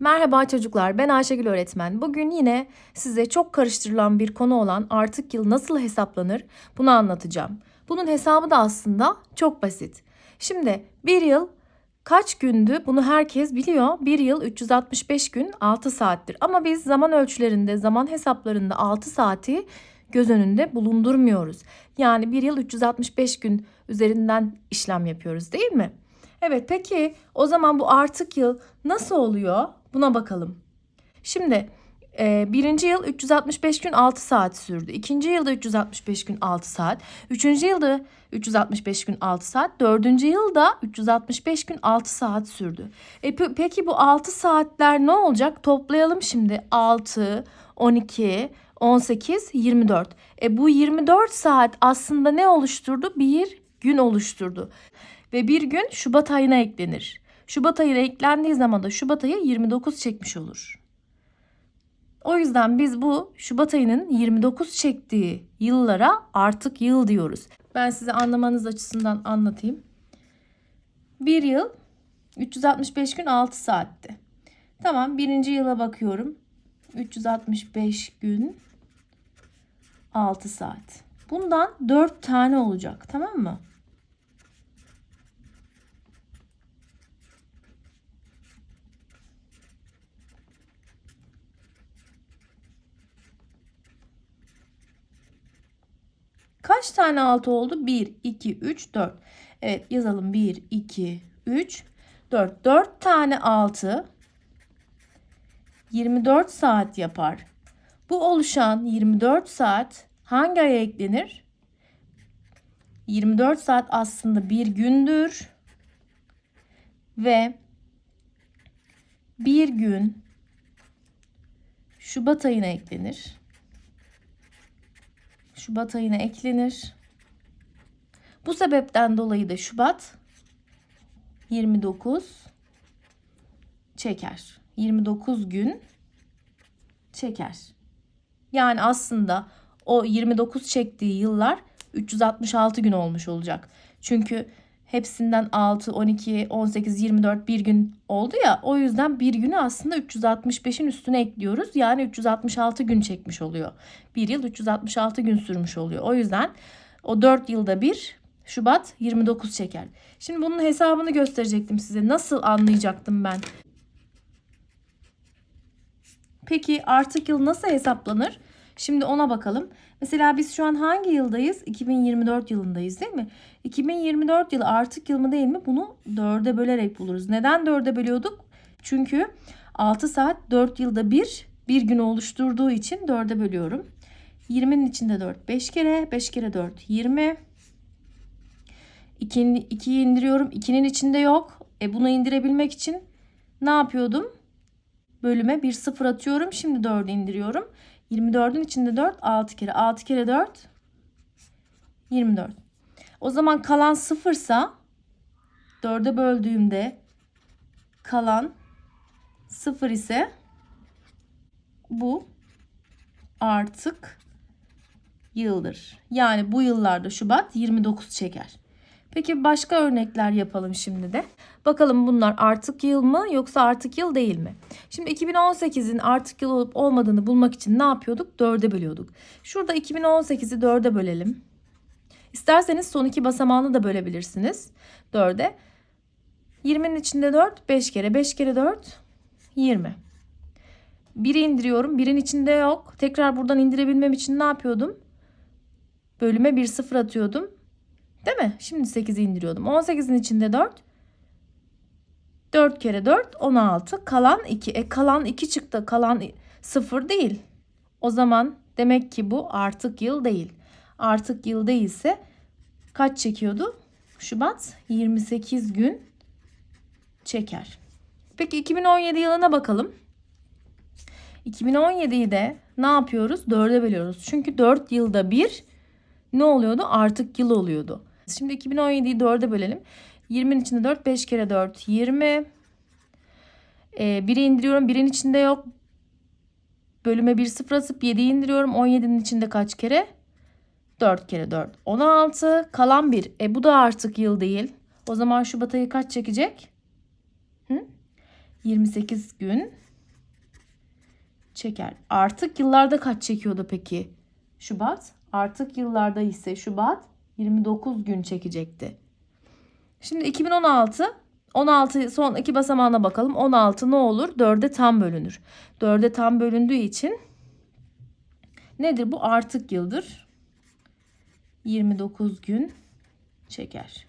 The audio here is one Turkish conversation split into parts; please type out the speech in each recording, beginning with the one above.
Merhaba çocuklar, ben Ayşegül öğretmen. Bugün yine size çok karıştırılan bir konu olan artık yıl nasıl hesaplanır bunu anlatacağım. Bunun hesabı da aslında çok basit. Şimdi bir yıl kaç gündü bunu herkes biliyor. Bir yıl 365 gün 6 saattir. Ama biz zaman ölçülerinde, zaman hesaplarında 6 saati göz önünde bulundurmuyoruz. Yani bir yıl 365 gün üzerinden işlem yapıyoruz değil mi? Evet peki o zaman bu artık yıl nasıl oluyor? Buna bakalım. Şimdi e, birinci yıl 365 gün 6 saat sürdü. İkinci yılda 365 gün 6 saat. Üçüncü yılda 365 gün 6 saat. Dördüncü yılda 365 gün 6 saat sürdü. E, pe- peki bu 6 saatler ne olacak? Toplayalım şimdi. 6, 12, 18, 24. E bu 24 saat aslında ne oluşturdu? Bir gün oluşturdu. Ve bir gün Şubat ayına eklenir. Şubat ayına eklendiği zaman da Şubat ayı 29 çekmiş olur. O yüzden biz bu Şubat ayının 29 çektiği yıllara artık yıl diyoruz. Ben size anlamanız açısından anlatayım. Bir yıl 365 gün 6 saatti. Tamam birinci yıla bakıyorum. 365 gün 6 saat. Bundan 4 tane olacak tamam mı? Kaç tane 6 oldu? 1, 2, 3, 4. Evet yazalım. 1, 2, 3, 4. 4 tane 6 24 saat yapar. Bu oluşan 24 saat hangi aya eklenir? 24 saat aslında bir gündür. Ve bir gün Şubat ayına eklenir. Şubat ayına eklenir. Bu sebepten dolayı da Şubat 29 çeker. 29 gün çeker. Yani aslında o 29 çektiği yıllar 366 gün olmuş olacak. Çünkü hepsinden 6, 12, 18, 24 bir gün oldu ya. O yüzden bir günü aslında 365'in üstüne ekliyoruz. Yani 366 gün çekmiş oluyor. Bir yıl 366 gün sürmüş oluyor. O yüzden o 4 yılda bir Şubat 29 çeker. Şimdi bunun hesabını gösterecektim size. Nasıl anlayacaktım ben? Peki artık yıl nasıl hesaplanır? Şimdi ona bakalım. Mesela biz şu an hangi yıldayız? 2024 yılındayız değil mi? 2024 yılı artık yıl mı değil mi? Bunu 4'e bölerek buluruz. Neden 4'e bölüyorduk? Çünkü 6 saat 4 yılda bir bir günü oluşturduğu için 4'e bölüyorum. 20'nin içinde 4 5 kere 5 kere 4 20 2'yi 2'yi indiriyorum. 2'nin içinde yok. E bunu indirebilmek için ne yapıyordum? Bölüme bir sıfır atıyorum. Şimdi 4'ü indiriyorum. 24'ün içinde 4 6 kere 6 kere 4 24. O zaman kalan sıfırsa 4'e böldüğümde kalan sıfır ise bu artık yıldır. Yani bu yıllarda Şubat 29 çeker. Peki başka örnekler yapalım şimdi de. Bakalım bunlar artık yıl mı yoksa artık yıl değil mi? Şimdi 2018'in artık yıl olup olmadığını bulmak için ne yapıyorduk? 4'e bölüyorduk. Şurada 2018'i 4'e bölelim. İsterseniz son iki basamağını da bölebilirsiniz. 4'e. 20'nin içinde 4, 5 kere 5 kere 4, 20. 1'i indiriyorum. 1'in içinde yok. Tekrar buradan indirebilmem için ne yapıyordum? Bölüme bir sıfır atıyordum. Değil mi? Şimdi 8'i indiriyordum. 18'in içinde 4. 4 kere 4 16. Kalan 2. E kalan 2 çıktı. Kalan 0 değil. O zaman demek ki bu artık yıl değil. Artık yıl değilse kaç çekiyordu? Şubat 28 gün çeker. Peki 2017 yılına bakalım. 2017'yi de ne yapıyoruz? 4'e bölüyoruz. Çünkü 4 yılda bir ne oluyordu? Artık yıl oluyordu. Şimdi 2017'yi 4'e bölelim. 20'nin içinde 4, 5 kere 4, 20. Ee, 1'i indiriyorum. 1'in içinde yok. Bölüme 1 sıfır atıp 7'yi indiriyorum. 17'nin içinde kaç kere? 4 kere 4. 16. Kalan 1. E bu da artık yıl değil. O zaman Şubat ayı kaç çekecek? Hı? 28 gün çeker. Artık yıllarda kaç çekiyordu peki? Şubat. Artık yıllarda ise Şubat 29 gün çekecekti. Şimdi 2016 16 son iki basamağına bakalım. 16 ne olur? 4'e tam bölünür. 4'e tam bölündüğü için nedir bu? Artık yıldır. 29 gün çeker.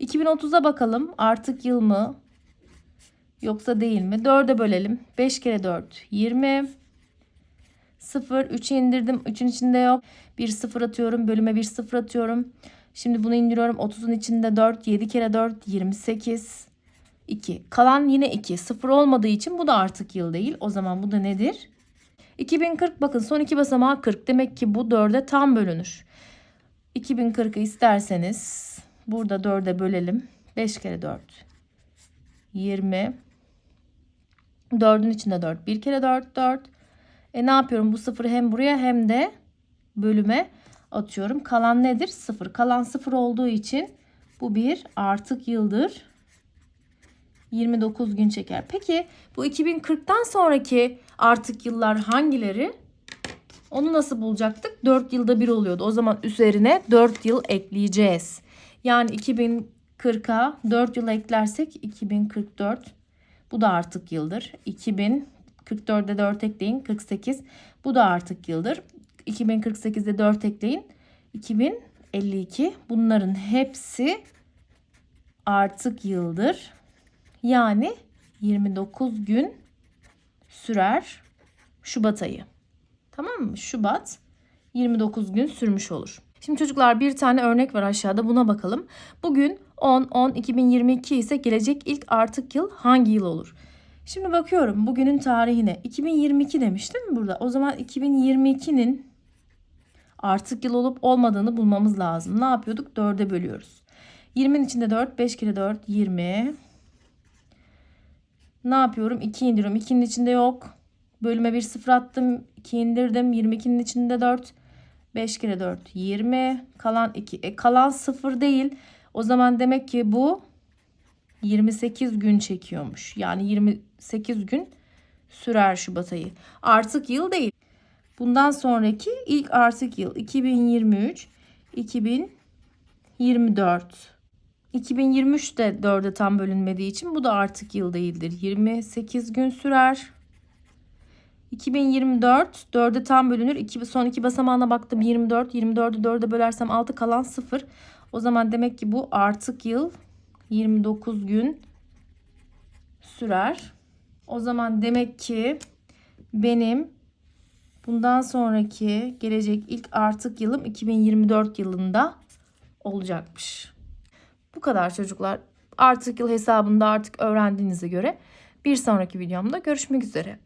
2030'a bakalım. Artık yıl mı? Yoksa değil mi? 4'e bölelim. 5 kere 4 20. 0 3'ü indirdim. 3'ün içinde yok. 1 0 atıyorum. Bölüme 1 0 atıyorum. Şimdi bunu indiriyorum. 30'un içinde 4. 7 kere 4 28. 2. Kalan yine 2. 0 olmadığı için bu da artık yıl değil. O zaman bu da nedir? 2040 bakın son iki basamağı 40. Demek ki bu 4'e tam bölünür. 2040'ı isterseniz burada 4'e bölelim. 5 kere 4. 20. 4'ün içinde 4. 1 kere 4 4. E ne yapıyorum? Bu sıfırı hem buraya hem de bölüme atıyorum. Kalan nedir? 0. Kalan 0 olduğu için bu bir artık yıldır. 29 gün çeker. Peki bu 2040'tan sonraki artık yıllar hangileri? Onu nasıl bulacaktık? 4 yılda bir oluyordu. O zaman üzerine 4 yıl ekleyeceğiz. Yani 2040'a 4 yıl eklersek 2044 bu da artık yıldır. 2044'de 4 ekleyin 48 bu da artık yıldır. 2048'de 4 ekleyin 2052 bunların hepsi artık yıldır. Yani 29 gün sürer Şubat ayı. Tamam mı? Şubat 29 gün sürmüş olur. Şimdi çocuklar bir tane örnek var aşağıda buna bakalım. Bugün 10 10 2022 ise gelecek ilk artık yıl hangi yıl olur? Şimdi bakıyorum bugünün tarihine 2022 demiş değil mi burada? O zaman 2022'nin artık yıl olup olmadığını bulmamız lazım. Ne yapıyorduk? 4'e bölüyoruz. 20'nin içinde 4 5 kere 4 20. Ne yapıyorum? 2 indiriyorum. 2'nin içinde yok. Bölüme 1 sıfır attım. 2 indirdim. 22'nin içinde 4. 5 kere 4 20. Kalan 2. E, kalan 0 değil. O zaman demek ki bu 28 gün çekiyormuş. Yani 28 gün sürer Şubat ayı. Artık yıl değil. Bundan sonraki ilk artık yıl 2023, 2024. 2023 de 4'e tam bölünmediği için bu da artık yıl değildir. 28 gün sürer. 2024 4'e tam bölünür. İki, son iki basamağına baktım 24. 24'ü 4'e bölersem 6 kalan 0. O zaman demek ki bu artık yıl 29 gün sürer. O zaman demek ki benim bundan sonraki gelecek ilk artık yılım 2024 yılında olacakmış. Bu kadar çocuklar. Artık yıl hesabında artık öğrendiğinize göre bir sonraki videomda görüşmek üzere.